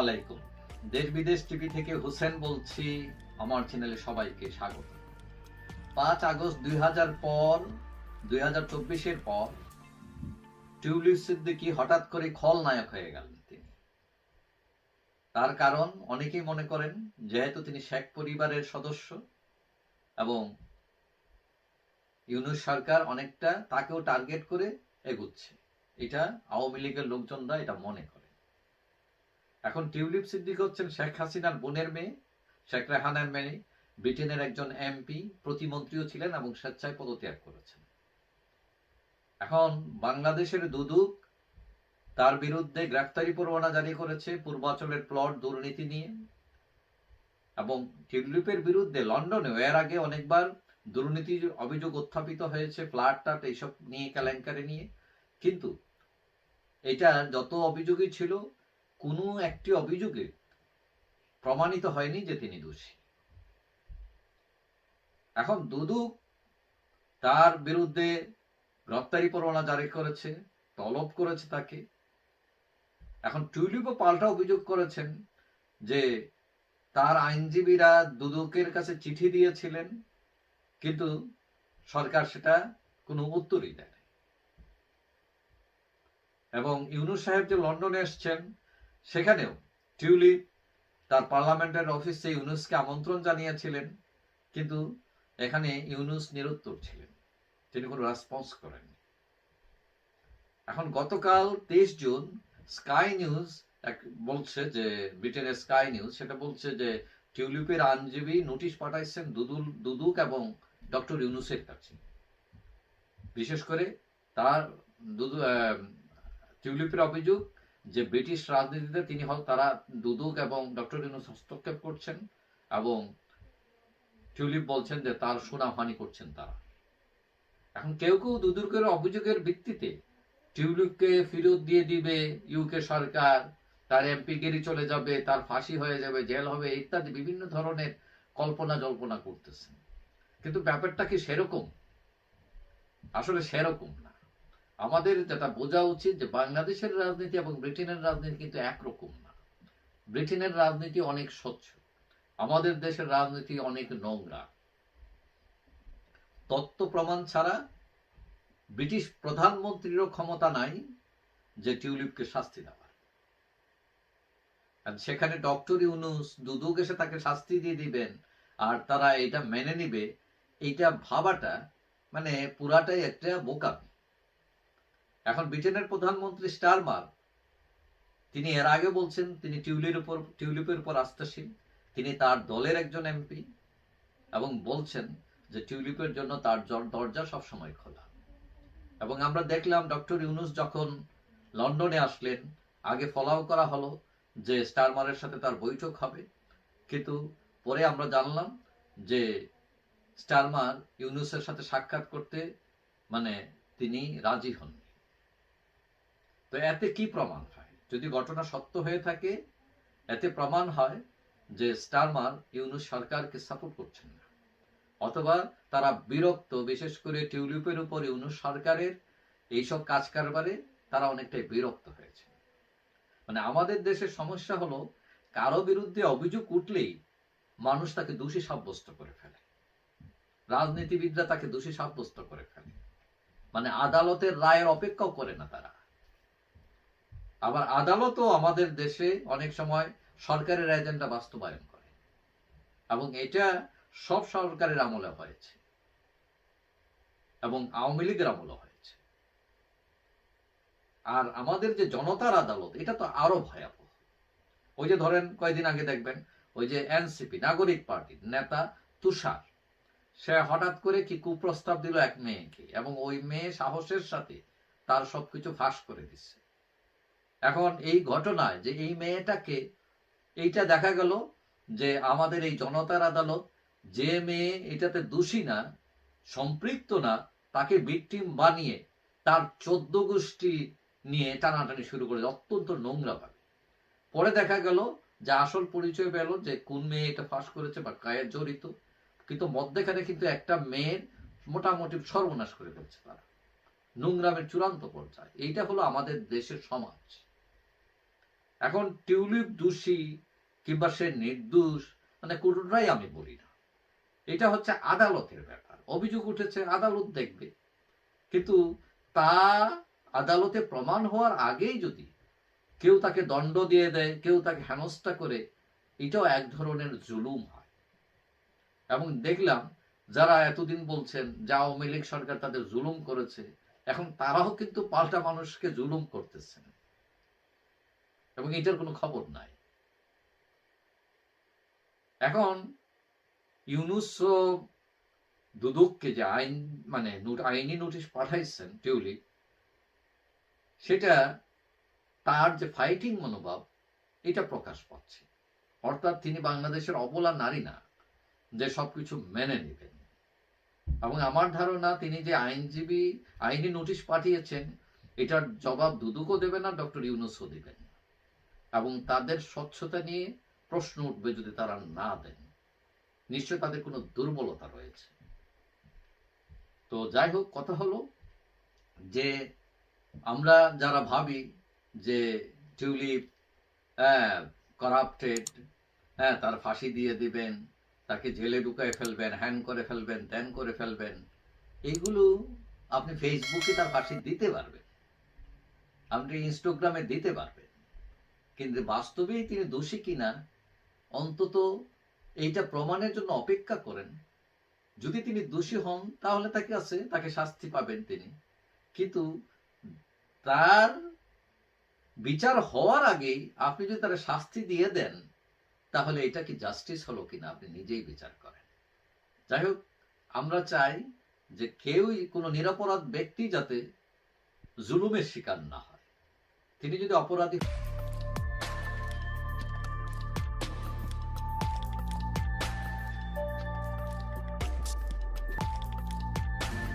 আলাইকুম। দেশ বিদেশ টিভি থেকে হোসেন বলছি, আমার চ্যানেলে সবাইকে স্বাগত। পাঁচ আগস্ট দুই হাজার পর, দুই হাজার চব্বিশের পর, টিউলিপ সিদ্দিকি হঠাৎ করে খলনায়ক হয়ে গেলেন তিনি। তার কারণ অনেকেই মনে করেন, যেহেতু তিনি শেখ পরিবারের সদস্য এবং ইউনুস সরকার অনেকটা তাকেও টার্গেট করে এগুচ্ছে। এটা আওয়ামী লীগের লোকজনরা এটা মনে করে। এখন টিউলিপ সিদ্দিক হচ্ছেন শেখ হাসিনার বোনের মেয়ে, শেখ রেহানার মেয়ে, ব্রিটেনের একজন এমপি, প্রতিমন্ত্রীও ছিলেন এবং স্বেচ্ছায় পদত্যাগ করেছেন। এখন বাংলাদেশের দুদুক তার বিরুদ্ধে গ্রেফতারি পরোয়ানা জারি করেছে পূর্বাচলের প্লট দুর্নীতি নিয়ে এবং টিউলিপের বিরুদ্ধে লন্ডনেও এর আগে অনেকবার দুর্নীতির অভিযোগ উত্থাপিত হয়েছে, ফ্ল্যাট টাট এইসব নিয়ে কেলেঙ্কারি নিয়ে। কিন্তু এটা যত অভিযোগই ছিল কোনো একটি অভিযোগে প্রমাণিত হয়নি যে তিনি দোষী। এখন দুদুক তার বিরুদ্ধে গ্রেপ্তারি পরোয়ানা জারি করেছে, তলব করেছে তাকে। এখন টুইলিপও পাল্টা অভিযোগ করেছেন যে তার আইনজীবীরা দুদুকের কাছে চিঠি দিয়েছিলেন, কিন্তু সরকার সেটা কোনো উত্তরই দেয় এবং ইউনুস সাহেব যে লন্ডনে এসছেন সেখানেও টিউলিপ তার পার্লামেন্টের অফিসে ইউনুসকে আমন্ত্রণ জানিয়েছিলেন, কিন্তু এখানে ইউনুস নিরুত্তর ছিলেন। তিনি কোনো রেসপন্স করেননি। এখন গতকাল তেইশ জুন স্কাই নিউজ এক বলছে যে, ব্রিটেনের স্কাই নিউজ সেটা বলছে যে, টিউলিপের আইনজীবী নোটিশ পাঠাইছেন দুদুল, দুদুক এবং ডক্টর ইউনুসের কাছে। বিশেষ করে তার দুদু টিউলিপের অভিযোগ যে ব্রিটিশ রাজনীতিতে তিনি হল তারা দুদুক এবং ডক্টর ইউনুস হস্তক্ষেপ করছেন এবং টিউলিপ বলছেন যে তার সুনামহানি করছেন তারা। এখন কেউ কেউ দুদুকের অভিযোগের ভিত্তিতে টিউলিপকে ফেরত দিয়ে দিবে ইউকে সরকার, তার এমপি গেরি চলে যাবে, তার ফাঁসি হয়ে যাবে, জেল হবে ইত্যাদি বিভিন্ন ধরনের কল্পনা জল্পনা করতেছেন কিন্তু ব্যাপারটা কি সেরকম? আসলে সেরকম না। আমাদের যেটা বোঝা উচিত যে বাংলাদেশের রাজনীতি এবং ব্রিটেনের রাজনীতি কিন্তু একরকম না। ব্রিটেনের রাজনীতি অনেক স্বচ্ছ। আমাদের দেশের রাজনীতি অনেক নোংরা। তত্ত্ব প্রমাণ ছাড়া ব্রিটিশ প্রধানমন্ত্রীরও ক্ষমতা নাই যে টিউলিপকে শাস্তি দেওয়ার। আর সেখানে ডক্টর ইউনুস দুদুক এসে তাকে শাস্তি দিয়ে দিবেন আর তারা এটা মেনে নিবে, এইটা ভাবাটা মানে পুরাটাই একটা বোকামি। এখন ব্রিটেনের প্রধানমন্ত্রী স্টারমার, তিনি এর আগে বলছেন তিনি টিউলির উপর, টিউলিপের উপর আস্থাশীল, তিনি তার দলের একজন এমপি এবং বলছেন যে টিউলিপের জন্য তার দরজা সবসময় খোলা। এবং আমরা দেখলাম ডক্টর ইউনুস যখন লন্ডনে আসলেন, আগে ফলাও করা হলো যে স্টারমারের সাথে তার বৈঠক হবে, কিন্তু পরে আমরা জানলাম যে স্টারমার ইউনুসের সাথে সাক্ষাৎ করতে মানে তিনি রাজি হননি। তো এতে কি প্রমাণ হয়? যদি ঘটনা সত্য হয়ে থাকে, এতে প্রমাণ হয় যে স্টারমার ইউনুস সরকারকে সাপোর্ট করছেন না। অথবা তারা বিরক্ত, বিশেষ করে টিউলিপের উপর ইউনুস সরকারের এইসব কাজ কারবারে তারা অনেকটাই বিরক্ত হয়েছে। মানে আমাদের দেশের সমস্যা হলো, কারও বিরুদ্ধে অভিযোগ উঠলেই মানুষ তাকে দোষী সাব্যস্ত করে ফেলে। রাজনীতিবিদরা তাকে দোষী সাব্যস্ত করে ফেলে। মানে আদালতের রায়ের অপেক্ষাও করে না তারা। আবার আদালতও আমাদের দেশে অনেক সময় সরকারের এজেন্ডা বাস্তবায়ন করে। এবং এটা সব সরকারের আমলে হয়েছে। এবং আওয়ামী লীগের আমলে হয়েছে। আর আমাদের যে জনতার আদালত, এটা তো আরও ভয়াবহ। ওই যে ধরেন, কয়েকদিন আগে দেখবেন, ওই যে এনসিপি, নাগরিক পার্টির নেতা তুষার। সে হঠাৎ করে কি কুপ্রস্তাব দিল এক মেয়েকে, এবং ওই মেয়ে সাহসের সাথে তার সবকিছু ফাঁস করে দিচ্ছে। এখন এই ঘটনায় যে এই মেয়েটাকে, এইটা দেখা গেল যে আমাদের এই জনতার আদালত যে মেয়ে এটাতে দোষী না, সম্পৃক্ত না, তাকে ভিকটিম বানিয়ে তার চোদ্দ গোষ্ঠী নিয়ে টানাটানি শুরু করে অত্যন্ত নোংরা ভাবে পরে দেখা গেল যে আসল পরিচয় পেল যে কোন মেয়ে এটা ফাঁস করেছে বা কায়ের জড়িত, কিন্তু মধ্যেখানে কিন্তু একটা মেয়ের মোটামুটি সর্বনাশ করে ফেলছে তারা। নোংরামের চূড়ান্ত পর্যায়ে। এইটা হলো আমাদের দেশের সমাজ। এখন টিউলিপ দোষী কিংবা সে নির্দোষ মানে কোনোটাই আমি বলি না। এটা হচ্ছে আদালতের ব্যাপার। অভিযোগ উঠেছে, আদালত দেখবে। কিন্তু তা আদালতে প্রমাণ হওয়ার আগেই যদি কেউ তাকে দণ্ড দিয়ে দেয়, কেউ তাকে হেনস্থা করে, এটাও এক ধরনের জুলুম হয়। এবং দেখলাম যারা এতদিন বলছেন যে আওয়ামী লীগ সরকার তাদের জুলুম করেছে, এখন তারাও কিন্তু পাল্টা মানুষকে জুলুম করতেছেন এবং এটার কোনো খবর নাই। এখন ইউনুস দুদককে যে আইন মানে আইনি নোটিশ পাঠাইছেন টিউলিপ, সেটা তার যে ফাইটিং মনোভাব, এটা প্রকাশ পাচ্ছে। অর্থাৎ তিনি বাংলাদেশের অবলা নারী না, যে সবকিছু মেনে নেবেন। এবং আমার ধারণা তিনি যে আইনজীবী, আইনি নোটিশ পাঠিয়েছেন, এটার জবাব দুদুকও দেবেন না, ডক্টর ইউনুসও দেবেন। এবং তাদের স্বচ্ছতা নিয়ে প্রশ্ন উঠবে যদি তারা না দেন। নিশ্চয় তাদের কোনো দুর্বলতা রয়েছে। তো যাই হোক, কথা হলো যে আমরা যারা ভাবি যে টিউলিপ হ্যাঁ করাপ্টেড হ্যাঁ তার ফাঁসি দিয়ে দিবেন, তাকে জেলে ঢুকায় ফেলবেন, হ্যান করে ফেলবেন, ত্যান করে ফেলবেন এইগুলো আপনি ফেসবুকে তার ফাঁসি দিতে পারবেন। আপনি ইনস্টাগ্রামে দিতে পারবেন। কিন্তু বাস্তবেই তিনি দোষী কিনা, অন্তত এইটা প্রমাণের জন্য অপেক্ষা করেন। যদি তিনি দোষী হন, তাহলে তাকে আছে, তাকে শাস্তি পাবেন তিনি। কিন্তু তার বিচার হওয়ার আগেই আপনি যদি তার শাস্তি দিয়ে দেন, তাহলে এটা কি জাস্টিস হলো কিনা আপনি নিজেই বিচার করেন। যাই হোক, আমরা চাই যে কেউই কোনো নিরপরাধ ব্যক্তি যাতে জুলুমের শিকার না হয়। তিনি যদি অপরাধী